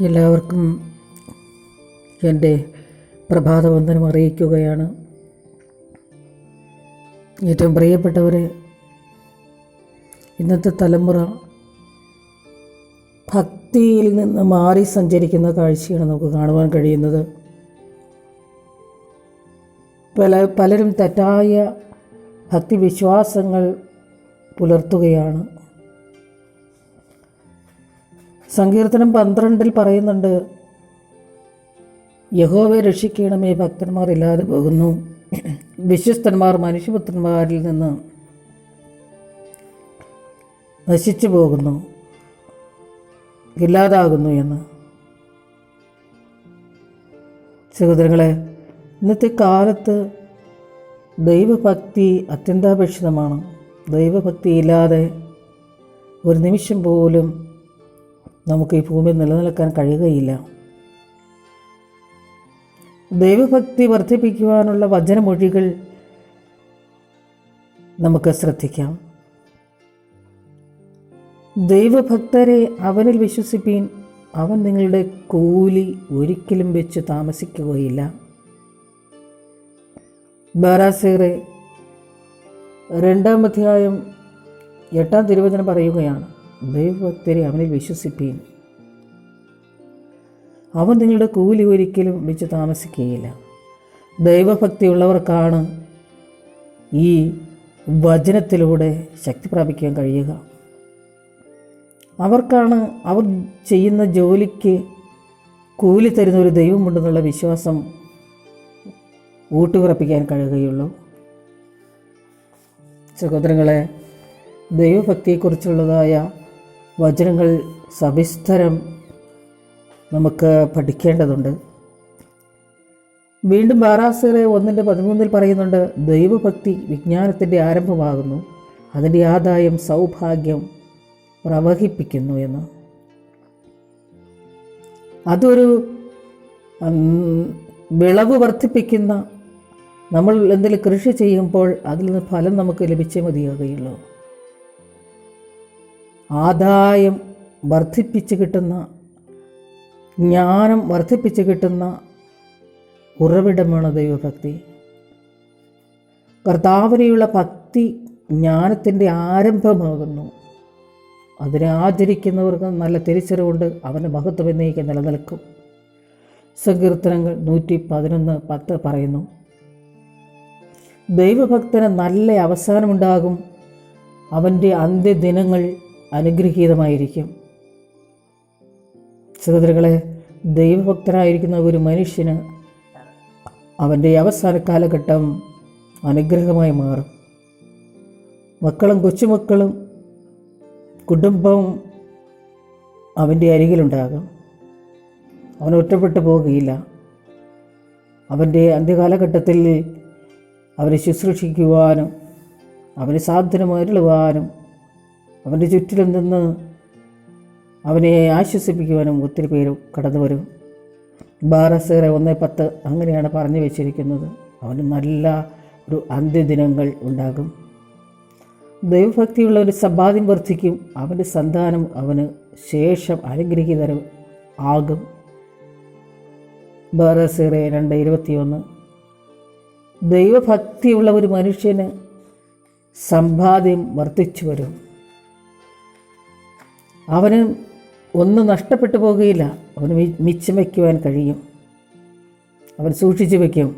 എല്ലാവർക്കും എന്റെ പ്രഭാതവന്ദനം അറിയിക്കുകയാണ്. ഏറ്റവും പ്രിയപ്പെട്ടവരെ ഇന്നത്തെ തലമുറ ഭക്തിയിൽ നിന്ന് മാറി സഞ്ചരിക്കുന്ന കാഴ്ചയാണ് നമുക്ക് കാണുവാൻ കഴിയുന്നത്. പല പലരും തെറ്റായ ഭക്തിവിശ്വാസങ്ങൾ പുലർത്തുകയാണ്. സങ്കീർത്തനം പന്ത്രണ്ടിൽ പറയുന്നുണ്ട് യഹോവെ രക്ഷിക്കണമേ ഭക്തന്മാർ ഇല്ലാതെ പോകുന്നു. വിശ്വസ്തന്മാർ മനുഷ്യപുത്രന്മാരിൽ നിന്ന് നശിച്ചു പോകുന്നു ഇല്ലാതാകുന്നു എന്ന്. സഹോദരങ്ങളെ ഇന്നത്തെ കാലത്ത് ദൈവഭക്തി അത്യന്താപേക്ഷിതമാണ്. ദൈവഭക്തി ഇല്ലാതെ ഒരു നിമിഷം പോലും നമുക്ക് ഈ ഭൂമിയിൽ നിലനിൽക്കാൻ കഴിയുകയില്ല. ദൈവഭക്തി വർദ്ധിപ്പിക്കുവാനുള്ള വചനമൊഴികൾ നമുക്ക് ശ്രദ്ധിക്കാം. ദൈവഭക്തരെ അവനിൽ വിശ്വസിപ്പീൻ അവൻ നിങ്ങളുടെ കൂലി ഒരിക്കലും വെച്ച് താമസിക്കുകയില്ല. ബാരാസേറെ രണ്ടാം അധ്യായം എട്ടാം തിരുവചനം പറയുകയാണ്. ദൈവഭക്തരെ അവനിൽ വിശ്വസിപ്പീൻ. അവൻ നിങ്ങളുടെ കൂലി ഒരിക്കലും വെച്ച് താമസിക്കുകയില്ല. ദൈവഭക്തിയുള്ളവർക്കാണ് ഈ വചനത്തിലൂടെ ശക്തി പ്രാപിക്കാൻ കഴിയുക. അവർക്കാണ് അവർ ചെയ്യുന്ന ജോലിക്ക് കൂലി തരുന്ന ഒരു ദൈവമുണ്ടെന്നുള്ള വിശ്വാസം ഊട്ടുറപ്പിക്കാൻ കഴിയുകയുള്ളൂ. സഹോദരങ്ങളെ ദൈവഭക്തിയെക്കുറിച്ചുള്ളതായ വചനങ്ങൾ സവിസ്തരം നമുക്ക് പഠിക്കേണ്ടതുണ്ട്. വീണ്ടും ബാറാസേറെ ഒന്നിന്റെ പതിമൂന്നിൽ പറയുന്നുണ്ട് ദൈവഭക്തി വിജ്ഞാനത്തിന്റെ ആരംഭമാകുന്നു. അതിന്റെ ആദായം സൗഭാഗ്യം പ്രവഹിപ്പിക്കുന്നു എന്ന്. അതൊരു വിളവ് വർദ്ധിപ്പിക്കുന്ന നമ്മൾ എന്തെങ്കിലും കൃഷി ചെയ്യുമ്പോൾ അതിൽ നിന്ന് ഫലം നമുക്ക് ലഭിച്ചേ മതിയാകുകയുള്ളൂ ആദായം വർദ്ധിപ്പിച്ച് കിട്ടുന്ന ജ്ഞാനം വർദ്ധിപ്പിച്ച് കിട്ടുന്ന ഉറവിടമാണ് ദൈവഭക്തി. കർത്താവിനെയുള്ള ഭക്തി ജ്ഞാനത്തിന്റെ ആരംഭമാകുന്നു. അതിനെ ആചരിക്കുന്നവർക്ക് നല്ല തിരിച്ചറിവുണ്ട്. അവന്റെ മഹത്വം എന്നേക്ക് നിലനിൽക്കും. സങ്കീർത്തനങ്ങൾ നൂറ്റി പതിനൊന്ന് പത്ത് പറയുന്നു ദൈവഭക്തന് നല്ല അവസാനമുണ്ടാകും. അവന്റെ അന്ത്യദിനങ്ങൾ അനുഗ്രഹീതമായിരിക്കും. സഹോദരങ്ങളെ ദൈവഭക്തനായിരിക്കുന്ന ഒരു മനുഷ്യന് അവന്റെ അവസാന കാലഘട്ടം അനുഗ്രഹമായി മാറും. മക്കളും കൊച്ചുമക്കളും കുടുംബവും അവന്റെ അരികിലുണ്ടാകും. അവൻ ഒറ്റപ്പെട്ടു പോകുകയില്ല അവന്റെ അന്ത്യകാലഘട്ടത്തിൽ അവനെ ശുശ്രൂഷിക്കുവാനും അവന് സാന്ത്വനം അരുളുവാനും അവന്റെ ചുറ്റിലും നിന്ന് അവനെ ആശ്വസിപ്പിക്കുവാനും ഒത്തിരി പേര് കടന്നു വരും. ബാറസേറെ ഒന്ന് പത്ത് അങ്ങനെയാണ് പറഞ്ഞു വെച്ചിരിക്കുന്നത്. അവന് നല്ല ഒരു അന്ത്യദിനങ്ങൾ ഉണ്ടാകും. ദൈവഭക്തിയുള്ള ഒരു സമ്പാദ്യം വർദ്ധിക്കും. അവന്റെ സന്താനം അവന് ശേഷം അനുഗ്രഹീതരം ആകും. ബാറസേറെ രണ്ട് ഇരുപത്തിയൊന്ന്. ദൈവഭക്തിയുള്ള ഒരു മനുഷ്യന് സമ്പാദ്യം വർദ്ധിച്ചു വരും. അവന് ഒന്നും നഷ്ടപ്പെട്ടു പോകുകയില്ല. അവന് മിച്ചം വയ്ക്കുവാൻ കഴിയും. അവൻ സൂക്ഷിച്ചു വയ്ക്കും.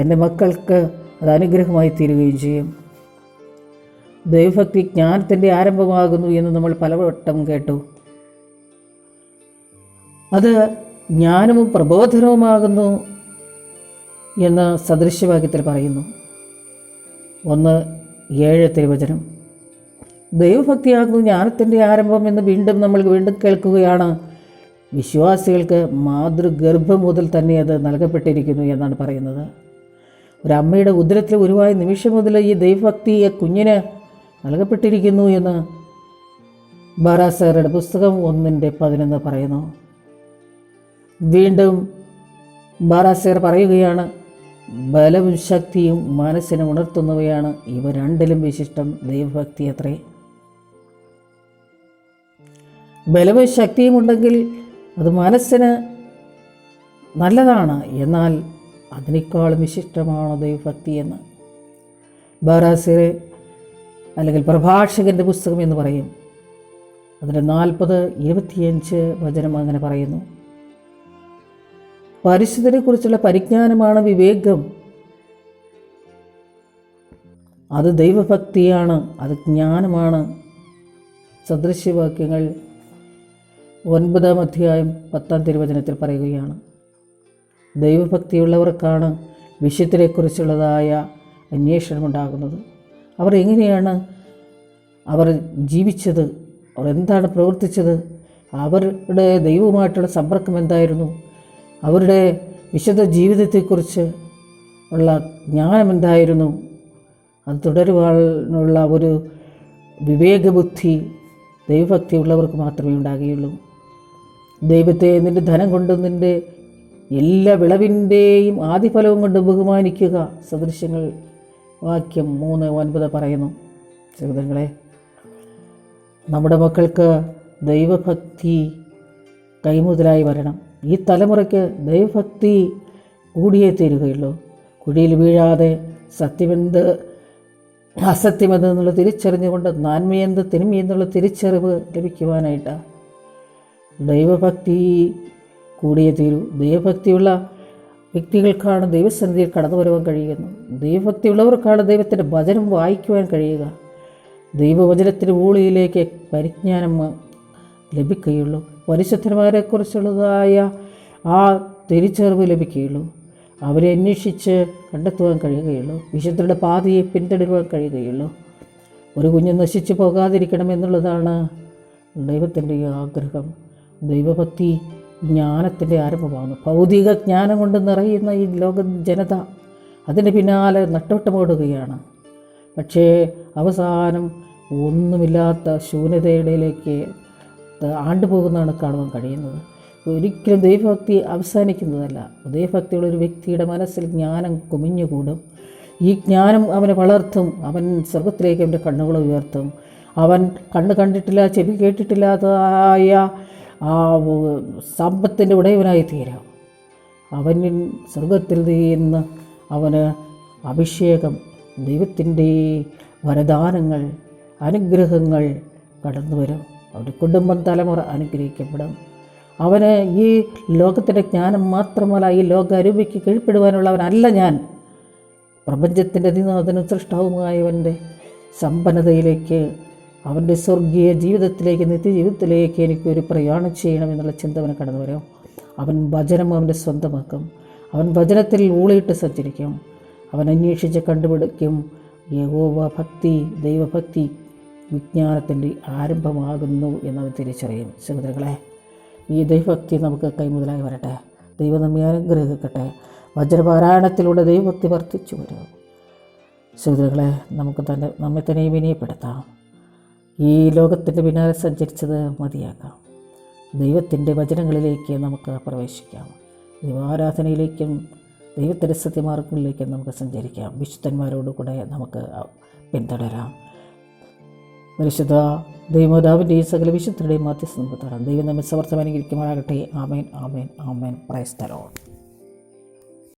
തന്റെ മക്കൾക്ക് അത് അനുഗ്രഹമായി തീരുകയും ചെയ്യും. ദൈവഭക്തി ജ്ഞാനത്തിന്റെ ആരംഭമാകുന്നു എന്ന് നമ്മൾ പലവട്ടം കേട്ടു. അത് ജ്ഞാനവും പ്രബോധനവുമാകുന്നു എന്ന് സദൃശ്യവാക്യത്തിൽ പറയുന്നു. ഒന്ന് ഏഴ് തിരുവചനം. ദൈവഭക്തിയാകുന്നു ജ്ഞാനത്തിന്റെ ആരംഭം എന്ന് വീണ്ടും നമ്മൾ വീണ്ടും കേൾക്കുകയാണ്. വിശ്വാസികൾക്ക് മാതൃഗർഭം മുതൽ തന്നെ അത് നൽകപ്പെട്ടിരിക്കുന്നു എന്നാണ് പറയുന്നത്. ഒരമ്മയുടെ ഉദരത്തിൽ ഉരുവായ നിമിഷം മുതൽ ഈ ദൈവഭക്തി ഈ കുഞ്ഞിന് നൽകപ്പെട്ടിരിക്കുന്നു എന്ന് ബാറാസാറുടെ പുസ്തകം ഒന്നിന്റെ പതിനൊന്ന് പറയുന്നു. വീണ്ടും ബാറാസേർ പറയുകയാണ് ബലവും ശക്തിയും മനസ്സിനെ ഉണർത്തുന്നവയാണ് ഇവ രണ്ടിലും വിശിഷ്ടം ദൈവഭക്തി അത്രേ. ബലവും ശക്തിയും ഉണ്ടെങ്കിൽ അത് മനസ്സിന് നല്ലതാണ്. എന്നാൽ അതിനേക്കാളും വിശിഷ്ടമാണ് ദൈവഭക്തി എന്ന്? ബാറാസിർ അല്ലെങ്കിൽ പ്രഭാഷകന്റെ പുസ്തകം എന്ന് പറയും. അതിന്റെ നാൽപ്പത് ഇരുപത്തിയഞ്ച് വചനം അങ്ങനെ പറയുന്നു. പരിശുദ്ധനെക്കുറിച്ചുള്ള പരിജ്ഞാനമാണ് വിവേകം. അത് ദൈവഭക്തിയാണ് അത് ജ്ഞാനമാണ്. സദൃശ്യവാക്യങ്ങൾ ഒൻപതാം അധ്യായം പത്താം തിരുവചനത്തിൽ പറയുകയാണ് ദൈവഭക്തിയുള്ളവർക്കാണ് വിഷയത്തിനെക്കുറിച്ചുള്ളതായ അന്വേഷണം ഉണ്ടാകുന്നത് അവർ എങ്ങനെയാണ് അവർ ജീവിച്ചത്? അവർ എന്താണ് പ്രവർത്തിച്ചത്? അവരുടെ ദൈവവുമായിട്ടുള്ള സമ്പർക്കം എന്തായിരുന്നു? അവരുടെ വിശുദ്ധ ജീവിതത്തെക്കുറിച്ച് ഉള്ള ജ്ഞാനം എന്തായിരുന്നു? അത് തുടരുവാനുള്ള ഒരു വിവേകബുദ്ധി ദൈവഭക്തി ഉള്ളവർക്ക് മാത്രമേ ഉണ്ടാകുകയുള്ളൂ. ദൈവത്തെ നിന്റെ ധനം കൊണ്ട് നിന്റെ എല്ലാ വിളവിന്റെയും ആദിഫലവും കൊണ്ട് ബഹുമാനിക്കുക. സദൃശ്യങ്ങൾ വാക്യം മൂന്ന് ഒൻപത് പറയുന്നു. സഹോദരങ്ങളെ നമ്മുടെ മക്കൾക്ക് ദൈവഭക്തി കൈമുതലായി വരണം. ഈ തലമുറയ്ക്ക് ദൈവഭക്തി കൂടിയേ തീരുകയുള്ളൂ. കുഴിയിൽ വീഴാതെ സത്യമെന്ത് അസത്യമെന്തെന്നുള്ള തിരിച്ചറിഞ്ഞുകൊണ്ട് നാന്മയെന്ത് തിന്മയെന്നുള്ള തിരിച്ചറിവ് ലഭിക്കുവാനായിട്ട് ദൈവഭക്തി കൂടിയേ തീരൂ. ദൈവഭക്തിയുള്ള വ്യക്തികൾക്കാണ് ദൈവസന്നിധിയിൽ കടന്നു വരുവാൻ കഴിയുന്നത്. ദൈവഭക്തിയുള്ളവർക്കാണ് ദൈവത്തിന്റെ വചനം വായിക്കുവാൻ കഴിയുക. ദൈവവചനത്തിന്റെ ഊളിയിലേക്ക് പരിജ്ഞാനം ലഭിക്കുകയുള്ളൂ. പരിശുദ്ധന്മാരെക്കുറിച്ചുള്ളതായ ആ തിരിച്ചറിവ് ലഭിക്കുകയുള്ളൂ. അവരെ അന്വേഷിച്ച് കണ്ടെത്തുവാൻ കഴിയുകയുള്ളൂ. വിശുദ്ധരുടെ പാതയെ പിന്തുടരുവാൻ കഴിയുകയുള്ളൂ. ഒരു കുഞ്ഞ് നശിച്ചു പോകാതിരിക്കണം എന്നുള്ളതാണ് ദൈവത്തിന്റെ ആഗ്രഹം. ദൈവഭക്തി ജ്ഞാനത്തിന്റെ ആരംഭമാകുന്നു ഭൗതിക ജ്ഞാനം കൊണ്ട് നിറയുന്ന ഈ ലോക ജനത അതിന്റെ പിന്നാലെ നട്ടോട്ടമോടുകയാണ് പക്ഷേ അവസാനം ഒന്നുമില്ലാത്ത ശൂന്യതയിലേക്ക് ആണ്ടുപോകുന്നതാണ് കാണുവാൻ കഴിയുന്നത്. ഒരിക്കലും ദൈവഭക്തി അവസാനിക്കുന്നതല്ല. ദൈവഭക്തിയുള്ള ഒരു വ്യക്തിയുടെ മനസ്സിൽ ജ്ഞാനം കുമിഞ്ഞുകൂടും. ഈ ജ്ഞാനം അവനെ വളർത്തും. അവൻ സ്വർഗത്തിലേക്ക് അവന്റെ കണ്ണുകൾ ഉയർത്തും. അവൻ കണ്ണ് കണ്ടിട്ടില്ല ചെവി കേട്ടിട്ടില്ലാത്തതായ ആ സമ്പത്തിന്റെ ഉടയവനായി തീരാം അവനിൽ സ്വർഗത്തിൽ നിന്ന് അവന് അഭിഷേകം ദൈവത്തിന്റെ വരദാനങ്ങൾ അനുഗ്രഹങ്ങൾ കടന്നു വരും. അവന്റെ കുടുംബം തലമുറ അനുഗ്രഹിക്കപ്പെടും. അവന് ഈ ലോകത്തിന്റെ ജ്ഞാനം മാത്രമല്ല ഈ ലോക അരൂപയ്ക്ക് കീഴ്പ്പെടുവാനുള്ളവനല്ല ഞാൻ. പ്രപഞ്ചത്തിന്റെ അതിന് സൃഷ്ടാവുമായവന്റെ സമ്പന്നതയിലേക്ക് അവന്റെ സ്വർഗീയ ജീവിതത്തിലേക്ക് നിത്യജീവിതത്തിലേക്ക് എനിക്കൊരു പ്രയാണം ചെയ്യണം എന്നുള്ള ചിന്ത അവന് കടന്നു വരും. അവൻ വചനം അവന്റെ സ്വന്തമാക്കും. അവൻ വചനത്തിൽ ഊളിയിട്ട് സഞ്ചരിക്കും. അവൻ അന്വേഷിച്ച് കണ്ടുപിടിക്കും. യഹോവ ഭക്തി ദൈവഭക്തി വിജ്ഞാനത്തിന്റെ ആരംഭമാകുന്നു എന്നവൻ തിരിച്ചറിയും. സഹോദരങ്ങളെ ഈ ദൈവഭക്തി നമുക്ക് കൈമുതലായി വരട്ടെ. ദൈവം നമ്മെ അനുഗ്രഹിക്കട്ടെ. വജ്രപാരായണത്തിലൂടെ ദൈവഭക്തി വർദ്ധിച്ചു വരും. സഹോദരങ്ങളെ നമുക്ക് തന്നെ നമ്മെ തന്നെ വിനയപ്പെടുത്താം. ഈ ലോകത്തിന്റെ പിന്നാലെ സഞ്ചരിച്ചത് മതിയാക്കാം. ദൈവത്തിന്റെ വചനങ്ങളിലേക്ക് നമുക്ക് പ്രവേശിക്കാം. ദൈവാരാധനയിലേക്കും ദൈവത്തിന്റെ സത്യമാർഗങ്ങളിലേക്കും നമുക്ക് സഞ്ചരിക്കാം. വിശുദ്ധന്മാരോട് കൂടെ നമുക്ക് പിന്തുടരാം. പരിശുദ്ധ ദൈവമാതാവിന്റെ ഈ സകല വിശുദ്ധരുടെയും മാധ്യസ്ഥ നമുക്ക് തരാം. ദൈവം നമ്മെ സമർത്ഥം അനുകരിക്കുമാറാകട്ടെ ആമേൻ ആമേൻ ആമേൻ. പ്രൈസ് തലോൺ